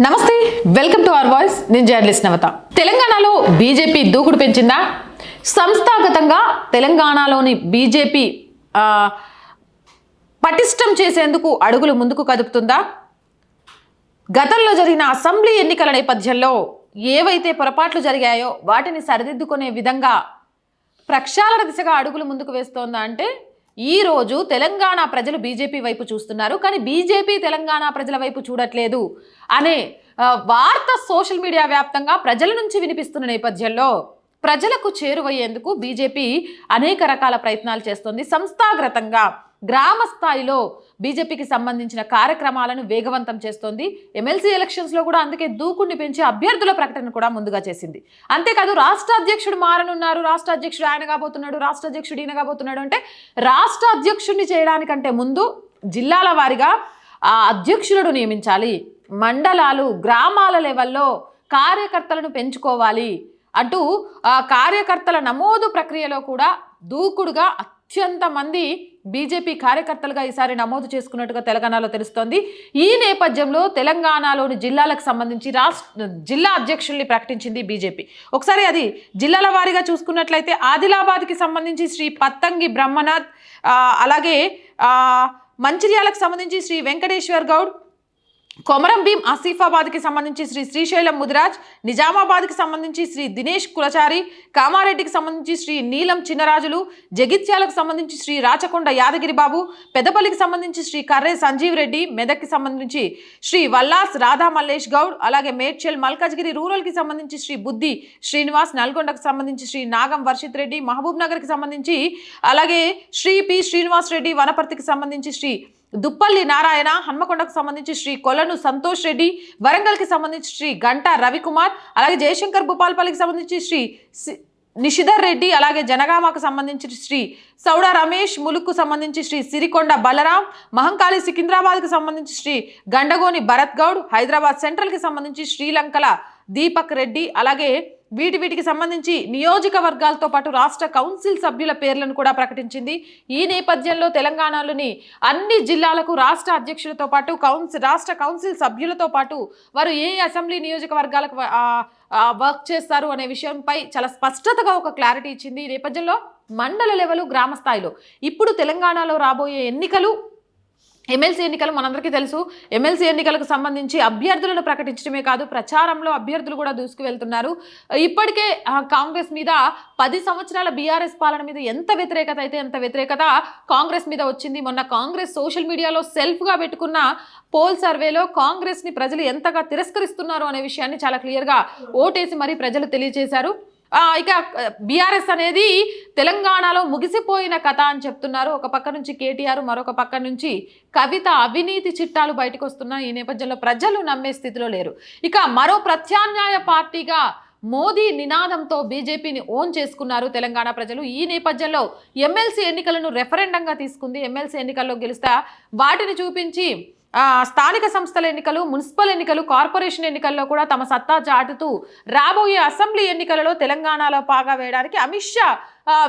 నమస్తే welcome to our voice. నేను journalist నవత. తెలంగాణలో బీజేపీ దూకుడు పెంచిందా? సంస్థాగతంగా తెలంగాణలోని బీజేపీ పటిష్టం చేసేందుకు అడుగులు ముందుకు కదుపుతుందా? గతంలో జరిగిన అసెంబ్లీ ఎన్నికల నేపథ్యంలో ఏవైతే పొరపాట్లు జరిగాయో వాటిని సరిదిద్దుకునే విధంగా ప్రక్షాళన దిశగా అడుగులు ముందుకు వేస్తోందా అంటే ఈ రోజు తెలంగాణ ప్రజలు బీజేపీ వైపు చూస్తున్నారు కానీ బీజేపీ తెలంగాణ ప్రజల వైపు చూడట్లేదు అనే వార్త సోషల్ మీడియా వ్యాప్తంగా ప్రజల నుంచి వినిపిస్తున్న నేపథ్యంలో ప్రజలకు చేరువయ్యేందుకు బీజేపీ అనేక రకాల ప్రయత్నాలు చేస్తోంది. సంస్థాగతంగా గ్రామ స్థాయిలో బీజేపీకి సంబంధించిన కార్యక్రమాలను వేగవంతం చేస్తోంది. ఎమ్మెల్సీ ఎలక్షన్స్లో కూడా అందుకే దూకుడిని పెంచి అభ్యర్థుల ప్రకటన కూడా ముందుగా చేసింది. అంతేకాదు రాష్ట్ర అధ్యక్షుడు మారనున్నారు. రాష్ట్ర అధ్యక్షుడు ఆయన కాబోతున్నాడు. రాష్ట్ర అధ్యక్షుడు ఈయన కాబోతున్నాడు అంటే రాష్ట్ర అధ్యక్షుడిని చేయడానికంటే ముందు జిల్లాల వారీగా ఆ అధ్యక్షులను నియమించాలి. మండలాలు గ్రామాల లెవెల్లో కార్యకర్తలను పెంచుకోవాలి అంటూ కార్యకర్తల నమోదు ప్రక్రియలో కూడా దూకుడుగా అత్యంత మంది బీజేపీ కార్యకర్తలుగా ఈసారి నమోదు చేసుకున్నట్టుగా తెలంగాణలో తెలుస్తోంది. ఈ నేపథ్యంలో తెలంగాణలోని జిల్లాలకు సంబంధించి రాష్ట్ర జిల్లా అధ్యక్షుల్ని ప్రకటించింది బీజేపీ. ఒకసారి అది జిల్లాల వారీగా చూసుకున్నట్లయితే ఆదిలాబాద్కి సంబంధించి శ్రీ పత్తంగి బ్రహ్మనాథ్ అలాగే మంచిర్యాలకు సంబంధించి శ్రీ వెంకటేశ్వర్ గౌడ్ కొమరం భీం ఆసిఫాబాద్కి సంబంధించి శ్రీ శ్రీశైలం ముదిరాజ్ నిజామాబాద్కి సంబంధించి శ్రీ దినేష్ కులచారి కామారెడ్డికి సంబంధించి శ్రీ నీలం చిన్నరాజులు జగిత్యాలకు సంబంధించి శ్రీ రాచకొండ యాదగిరి బాబు పెద్దపల్లికి సంబంధించి శ్రీ కర్రే సంజీవ్ రెడ్డి మెదక్కి సంబంధించి శ్రీ వల్లాస్ రాధా మల్లేష్ గౌడ్ అలాగే మేడ్చల్ మల్కాజ్గిరి రూరల్కి సంబంధించి శ్రీ బుద్ధి శ్రీనివాస్ నల్గొండకు సంబంధించి శ్రీ నాగం వర్షిత్ రెడ్డి మహబూబ్ నగర్కి సంబంధించి అలాగే శ్రీ పి శ్రీనివాస్ రెడ్డి వనపర్తికి సంబంధించి శ్రీ దుప్పల్లి నారాయణ హన్మకొండకు సంబంధించి శ్రీ కొలను సంతోష్ రెడ్డి వరంగల్కి సంబంధించి శ్రీ గంటా రవికుమార్ అలాగే జయశంకర్ భూపాల్పల్లికి సంబంధించి శ్రీ సి- నిషిధర్ రెడ్డి అలాగే జనగామకు సంబంధించి శ్రీ సౌడ రమేష్ ములుక్కు సంబంధించి శ్రీ సిరికొండ బలరాం మహంకాళి సికింద్రాబాద్కు సంబంధించి శ్రీ గండగోని భరత్ గౌడ్ హైదరాబాద్ సెంట్రల్కి సంబంధించి శ్రీలంకల దీపక్ రెడ్డి అలాగే వీటి వీటికి సంబంధించి నియోజకవర్గాలతో పాటు రాష్ట్ర కౌన్సిల్ సభ్యుల పేర్లను కూడా ప్రకటించింది. ఈ నేపథ్యంలో తెలంగాణలోని అన్ని జిల్లాలకు రాష్ట్ర అధ్యక్షులతో పాటు కౌన్సిల్ రాష్ట్ర కౌన్సిల్ సభ్యులతో పాటు వారు ఏ అసెంబ్లీ నియోజకవర్గాలకు వర్క్ చేస్తారు అనే విషయంపై చాలా స్పష్టతగా ఒక క్లారిటీ ఇచ్చింది. ఈ నేపథ్యంలో మండల లెవెల్ గ్రామ స్థాయిలో. ఇప్పుడు తెలంగాణలో రాబోయే ఎన్నికలు ఎమ్మెల్సీ ఎన్నికలు మనందరికీ తెలుసు. ఎమ్మెల్సీ ఎన్నికలకు సంబంధించి అభ్యర్థులను ప్రకటించడమే కాదు ప్రచారంలో అభ్యర్థులు కూడా దూసుకు వెళ్తున్నారు ఇప్పటికే కాంగ్రెస్ మీద పది సంవత్సరాల బీఆర్ఎస్ పాలన మీద ఎంత వ్యతిరేకత అయితే ఎంత వ్యతిరేకత కాంగ్రెస్ మీద వచ్చింది. మొన్న కాంగ్రెస్ సోషల్ మీడియాలో సెల్ఫ్గా పెట్టుకున్న పోల్ సర్వేలో కాంగ్రెస్ని ప్రజలు ఎంతగా తిరస్కరిస్తున్నారు అనే విషయాన్ని చాలా క్లియర్గా ఓటేసి మరీ ప్రజలు తెలియజేశారు. ఇక బీఆర్ఎస్ అనేది తెలంగాణలో ముగిసిపోయిన కథ అని చెప్తున్నారు. ఒక పక్క నుంచి కేటీఆర్ మరొక పక్క నుంచి కవిత అవినీతి చిట్టాలు బయటకు వస్తున్నాయి ఈ నేపథ్యంలో ప్రజలు నమ్మే స్థితిలో లేరు. ఇక మరో ప్రత్యామ్నాయ పార్టీగా మోదీ నినాదంతో బీజేపీని ఓన్ చేసుకున్నారు తెలంగాణ ప్రజలు. ఈ నేపథ్యంలో ఎమ్మెల్సీ ఎన్నికలను రెఫరెండంగా తీసుకుంది. ఎమ్మెల్సీ ఎన్నికల్లో గెలుస్తా వాటిని చూపించి స్థానిక సంస్థల ఎన్నికలు మున్సిపల్ ఎన్నికలు కార్పొరేషన్ ఎన్నికల్లో కూడా తమ సత్తా చాటుతూ రాబోయే అసెంబ్లీ ఎన్నికలలో తెలంగాణలో పాగా వేయడానికి అమిత్ షా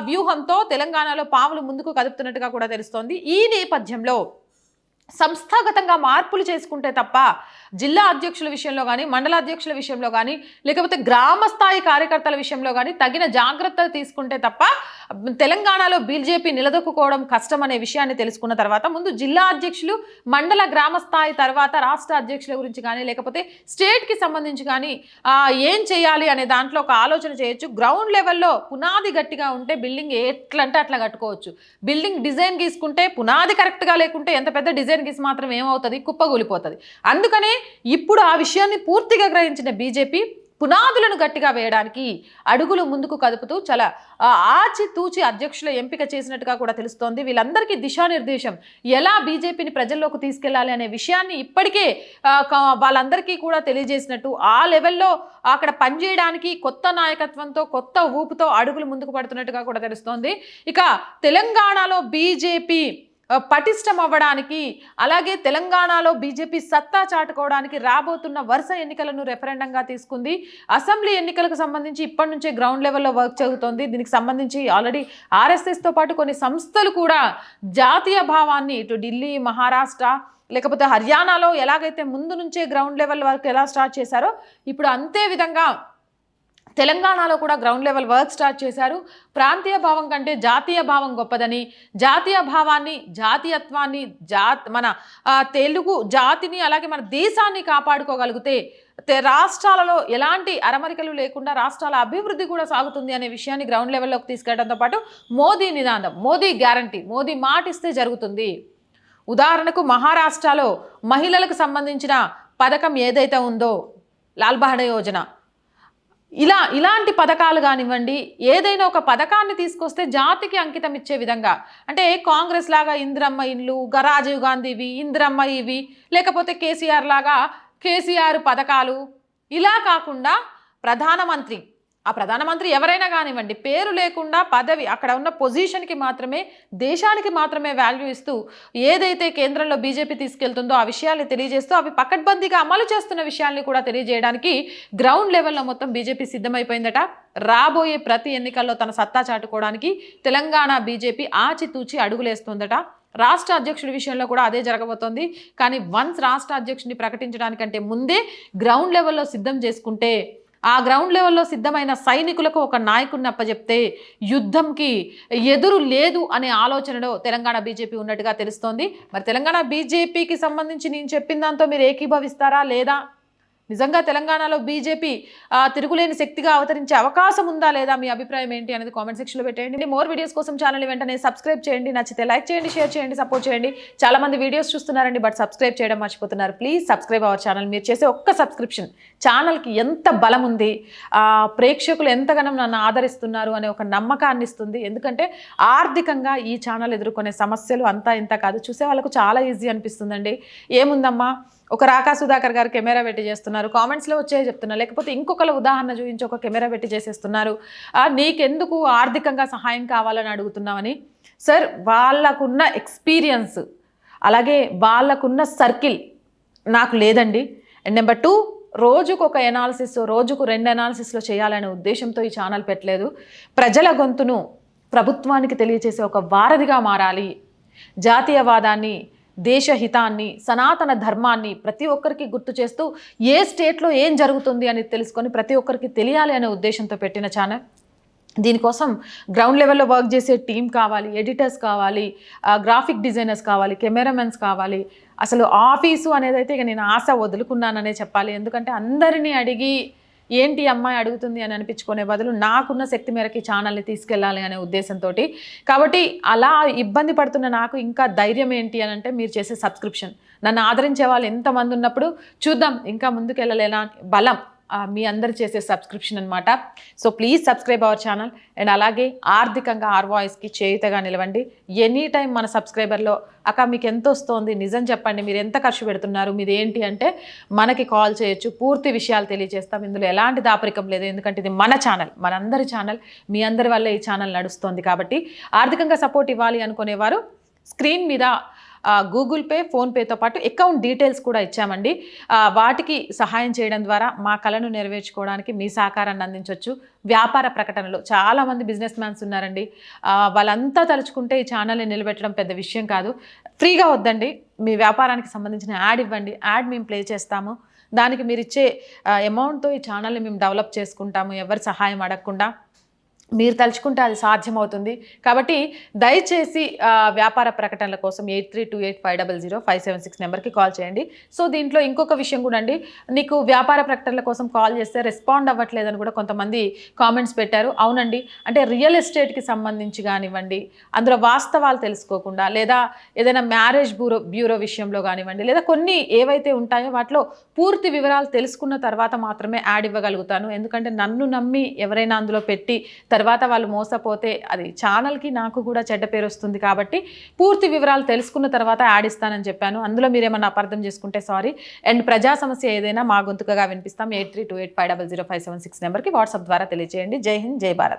వ్యూహంతో తెలంగాణలో పాములు ముందుకు కదుపుతున్నట్టుగా కూడా తెలుస్తోంది. ఈ నేపథ్యంలో సంస్థాగతంగా మార్పులు చేసుకుంటే తప్ప జిల్లా అధ్యక్షుల విషయంలో కానీ మండల అధ్యక్షుల విషయంలో కానీ లేకపోతే గ్రామ స్థాయి కార్యకర్తల విషయంలో కానీ తగిన జాగ్రత్తలు తీసుకుంటే తప్ప తెలంగాణలో బీజేపీ నిలదొక్కుకోవడం కష్టం అనే విషయాన్ని తెలుసుకున్న తర్వాత ముందు జిల్లా అధ్యక్షులు మండల గ్రామ స్థాయి తర్వాత రాష్ట్ర అధ్యక్షుల గురించి కానీ లేకపోతే స్టేట్కి సంబంధించి కానీ ఏం చేయాలి అనే దాంట్లో ఒక ఆలోచన చేయొచ్చు. గ్రౌండ్ లెవెల్లో పునాది గట్టిగా ఉంటే బిల్డింగ్ ఎట్లంటే అట్లా కట్టుకోవచ్చు. బిల్డింగ్ డిజైన్ గీసుకుంటే పునాది కరెక్ట్గా లేకుంటే ఎంత పెద్ద డిజైన్ గీసి మాత్రం ఏమవుతుంది? కుప్పగూలిపోతుంది. అందుకనే ఇప్పుడు ఆ విషయాన్ని పూర్తిగా గ్రహించిన బీజేపీ పునాదులను గట్టిగా వేయడానికి అడుగులు ముందుకు కదుపుతూ చాలా ఆచితూచి ఆచి తూచి అధ్యక్షుల ఎంపిక చేసినట్టుగా కూడా తెలుస్తోంది. వీళ్ళందరికీ దిశానిర్దేశం ఎలా బీజేపీని ప్రజల్లోకి తీసుకెళ్ళాలి అనే విషయాన్ని ఇప్పటికే వాళ్ళందరికీ కూడా తెలియజేసినట్టు ఆ లెవెల్లో అక్కడ పనిచేయడానికి కొత్త నాయకత్వంతో కొత్త ఊపుతో అడుగులు ముందుకు పడుతున్నట్టుగా కూడా తెలుస్తోంది. ఇక తెలంగాణలో బీజేపీ పటిష్టం అవ్వడానికి అలాగే తెలంగాణలో బీజేపీ సత్తా చాటుకోవడానికి రాబోతున్న వరుస ఎన్నికలను రెఫరెండంగా తీసుకుంది. అసెంబ్లీ ఎన్నికలకు సంబంధించి ఇప్పటి నుంచే గ్రౌండ్ లెవెల్లో వర్క్ జరుగుతోంది. దీనికి సంబంధించి ఆల్రెడీ ఆర్ఎస్ఎస్తో పాటు కొన్ని సంస్థలు కూడా జాతీయ భావాన్ని ఇటు ఢిల్లీ మహారాష్ట్ర లేకపోతే హర్యానాలో ఎలాగైతే ముందు నుంచే గ్రౌండ్ లెవెల్ వర్క్ ఎలా స్టార్ట్ చేశారో ఇప్పుడు అంతే విధంగా తెలంగాణలో కూడా గ్రౌండ్ లెవెల్ వర్క్ స్టార్ట్ చేశారు. ప్రాంతీయ భావం కంటే జాతీయ భావం గొప్పదని జాతీయ భావాన్ని జాతీయత్వాన్ని జా మన తెలుగు జాతిని అలాగే మన దేశాన్ని కాపాడుకోగలిగితే రాష్ట్రాలలో ఎలాంటి అరమరికలు లేకుండా రాష్ట్రాల అభివృద్ధి కూడా సాగుతుంది అనే విషయాన్ని గ్రౌండ్ లెవెల్లోకి తీసుకెళ్ళడంతో పాటు మోదీ నినాదం మోదీ గ్యారంటీ మోదీ మాటిస్తే జరుగుతుంది. ఉదాహరణకు మహారాష్ట్రలో మహిళలకు సంబంధించిన పథకం ఏదైతే ఉందో లాల్ బహడ యోజన ఇలా ఇలాంటి పథకాలు కానివ్వండి ఏదైనా ఒక పథకాన్ని తీసుకొస్తే జాతికి అంకితం ఇచ్చే విధంగా అంటే కాంగ్రెస్ లాగా ఇందిరమ్మ ఇండ్లు గ- రాజీవ్ గాంధీవి ఇందిరమ్మ ఇవి లేకపోతే కేసీఆర్ లాగా కేసీఆర్ పథకాలు ఇలా కాకుండా ప్రధానమంత్రి ఆ ప్రధానమంత్రి ఎవరైనా కానివ్వండి పేరు లేకుండా పదవి అక్కడ ఉన్న పొజిషన్కి మాత్రమే దేశానికి మాత్రమే వాల్యూ ఇస్తూ ఏదైతే కేంద్రంలో బీజేపీ తీసుకెళ్తుందో ఆ విషయాల్ని తెలియజేస్తూ అవి పకడ్బందీగా అమలు చేస్తున్న విషయాల్ని కూడా తెలియజేయడానికి గ్రౌండ్ లెవెల్లో మొత్తం బీజేపీ సిద్ధమైపోయిందట. రాబోయే ప్రతి ఎన్నికల్లో తన సత్తా చాటుకోవడానికి తెలంగాణ బీజేపీ ఆచితూచి అడుగులేస్తుందట. రాష్ట్ర అధ్యక్షుడి విషయంలో కూడా అదే జరగబోతోంది. కానీ వన్స్ రాష్ట్ర అధ్యక్షుడిని ప్రకటించడానికంటే ముందే గ్రౌండ్ లెవెల్లో సిద్ధం చేసుకుంటే ఆ గ్రౌండ్ లెవెల్లో సిద్ధమైన సైనికులకు ఒక నాయకుడిని అప్పజెప్తే యుద్ధంకి ఎదురు లేదు అనే ఆలోచనలో తెలంగాణ బీజేపీ ఉన్నట్టుగా తెలుస్తోంది. మరి తెలంగాణ బీజేపీకి సంబంధించి నేను చెప్పిన దాంతో మీరు ఏకీభవిస్తారా లేదా? నిజంగా తెలంగాణలో బీజేపీ తిరుగులేని శక్తిగా అవతరించే అవకాశం ఉందా లేదా మీ అభిప్రాయం ఏంటి అనేది కామెంట్ సెక్షన్లో పెట్టేయండి. మోర్ వీడియోస్ కోసం ఛానల్ వెంటనే సబ్స్క్రైబ్ చేయండి. నచ్చితే లైక్ చేయండి షేర్ చేయండి సపోర్ట్ చేయండి. చాలా మంది వీడియోస్ చూస్తున్నారండి బట్ సబ్స్క్రైబ్ చేయడం మర్చిపోతున్నారు. ప్లీజ్ సబ్స్క్రైబ్ అవర్ ఛానల్ మీరు చేసే ఒక్క సబ్స్క్రిప్షన్ ఛానల్కి ఎంత బలం ఉంది ప్రేక్షకులు ఎంతగానో నన్ను ఆదరిస్తున్నారు అనే ఒక నమ్మకాన్ని ఇస్తుంది. ఎందుకంటే ఆర్థికంగా ఈ ఛానల్ ఎదుర్కొనే సమస్యలు అంతా ఇంత కాదు. చూసే వాళ్ళకు చాలా ఈజీ అనిపిస్తుందండి. ఏముందమ్మా? ఒక రాకా సుధాకర్ గారు కెమెరా పెట్టి చేస్తున్నారు. కామెంట్స్లో వచ్చే చెప్తున్నారు లేకపోతే ఇంకొకరు ఉదాహరణ చూపించి ఒక కెమెరా పెట్టి చేసేస్తున్నారు. నీకెందుకు ఆర్థికంగా సహాయం కావాలని అడుగుతున్నామని సార్ వాళ్ళకున్న ఎక్స్పీరియన్స్ అలాగే వాళ్ళకున్న సర్కిల్ నాకు లేదండి. అండ్ నెంబర్ టూ రోజుకు ఒక ఎనాలిసిస్ రోజుకు రెండు ఎనాలిసిస్లో చేయాలనే ఉద్దేశంతో ఈ ఛానల్ పెట్టలేదు. ప్రజల గొంతును ప్రభుత్వానికి తెలియచేసే ఒక వారధిగా మారాలి. జాతీయవాదాన్ని దేశహితాన్ని సనాతన ధర్మాన్ని ప్రతి ఒక్కరికి గుర్తు చేస్తూ ఏ స్టేట్లో ఏం జరుగుతుంది అని తెలుసుకొని ప్రతి ఒక్కరికి తెలియాలి అనే ఉద్దేశంతో పెట్టిన ఛానల్. దీనికోసం గ్రౌండ్ లెవెల్లో వర్క్ చేసే టీం కావాలి ఎడిటర్స్ కావాలి గ్రాఫిక్ డిజైనర్స్ కావాలి కెమెరామెన్స్ కావాలి. అసలు ఆఫీసు అనేది అయితే ఇక నేను ఆశ వదులుకున్నాననే చెప్పాలి. ఎందుకంటే అందరినీ అడిగి ఏంటి అమ్మాయి అడుగుతుంది అని అనిపించుకునే బదులు నాకున్న శక్తి మేరకి ఛానల్ని తీసుకెళ్ళాలి అనే ఉద్దేశంతో కాబట్టి అలా ఇబ్బంది పడుతున్న నాకు ఇంకా ధైర్యం ఏంటి అని అంటే మీరు చేసే సబ్స్క్రిప్షన్ నన్ను ఆదరించే వాళ్ళు ఎంతమంది ఉన్నప్పుడు చూద్దాం ఇంకా ముందుకెళ్ళలేనా బలం. మీ అందరు చేసే సబ్స్క్రిప్షన్ అనమాట so please subscribe our channel and అలాగే ఆర్థికంగా ఆర్ వాయిస్కి చేయుతగా నిలవండి. ఎనీ టైం మన సబ్స్క్రైబర్లో అక్క మీకు ఎంత వస్తోంది? నిజం చెప్పండి మీరు ఎంత ఖర్చు పెడుతున్నారు? మీది ఏంటి అంటే మనకి కాల్ చేయొచ్చు పూర్తి విషయాలు తెలియజేస్తాం. ఇందులో ఎలాంటి దాపరికం లేదు. ఎందుకంటే ఇది మన ఛానల్ మనందరి ఛానల్ మీ అందరి వల్ల ఈ ఛానల్ నడుస్తోంది కాబట్టి ఆర్థికంగా సపోర్ట్ ఇవ్వాలి అనుకునేవారు స్క్రీన్ మీద గూగుల్ పే ఫోన్పేతో పాటు అకౌంట్ డీటెయిల్స్ కూడా ఇచ్చామండి. వాటికి సహాయం చేయడం ద్వారా మా కళను నెరవేర్చుకోవడానికి మీ సహకారాన్ని అందించవచ్చు వ్యాపార ప్రకటనలు చాలామంది బిజినెస్ మ్యాన్స్ ఉన్నారండి. వాళ్ళంతా తలుచుకుంటే ఈ ఛానల్ని నిలబెట్టడం పెద్ద విషయం కాదు. ఫ్రీగా వద్దండి. మీ వ్యాపారానికి సంబంధించిన యాడ్ ఇవ్వండి. యాడ్ మేము ప్లే చేస్తాము. దానికి మీరు ఇచ్చే అమౌంట్తో ఈ ఛానల్ని మేము డెవలప్ చేసుకుంటాము. ఎవరి సహాయం అడగకుండా. మీరు తలుచుకుంటే అది సాధ్యమవుతుంది. కాబట్టి దయచేసి వ్యాపార ప్రకటనల కోసం eight three two eight five double zero five seven six నెంబర్కి కాల్ చేయండి. సో దీంట్లో ఇంకొక విషయం కూడా అండి. నీకు వ్యాపార ప్రకటనల కోసం కాల్ చేస్తే రెస్పాండ్ అవ్వట్లేదని కూడా కొంతమంది కామెంట్స్ పెట్టారు. అవునండి. అంటే రియల్ ఎస్టేట్కి సంబంధించి కానివ్వండి అందులో వాస్తవాలు తెలుసుకోకుండా లేదా ఏదైనా మ్యారేజ్ బ్యూరో బ్యూరో విషయంలో కానివ్వండి లేదా కొన్ని ఏవైతే ఉంటాయో వాటిలో పూర్తి వివరాలు తెలుసుకున్న తర్వాత మాత్రమే యాడ్ ఇవ్వగలుగుతాను. ఎందుకంటే నన్ను నమ్మి ఎవరైనా అందులో పెట్టి తర్వాత తర్వాత వాళ్ళు మోసపోతే అది ఛానల్కి నాకు కూడా చెడ్డ పేరు వస్తుంది కాబట్టి పూర్తి వివరాలు తెలుసుకున్న తర్వాత యాడ్ ఇస్తానని చెప్పాను. అందులో మీరు ఏమన్నా అపార్థం చేసుకుంటే సారీ. అండ్ ప్రజా సమస్య ఏదైనా మా గొంతుకగా వినిపిస్తాం. Eight three two eight five double zero five seven six నెంబర్కి వాట్సాప్ ద్వారా తెలియజేయండి జై హింద్ జై భారత్.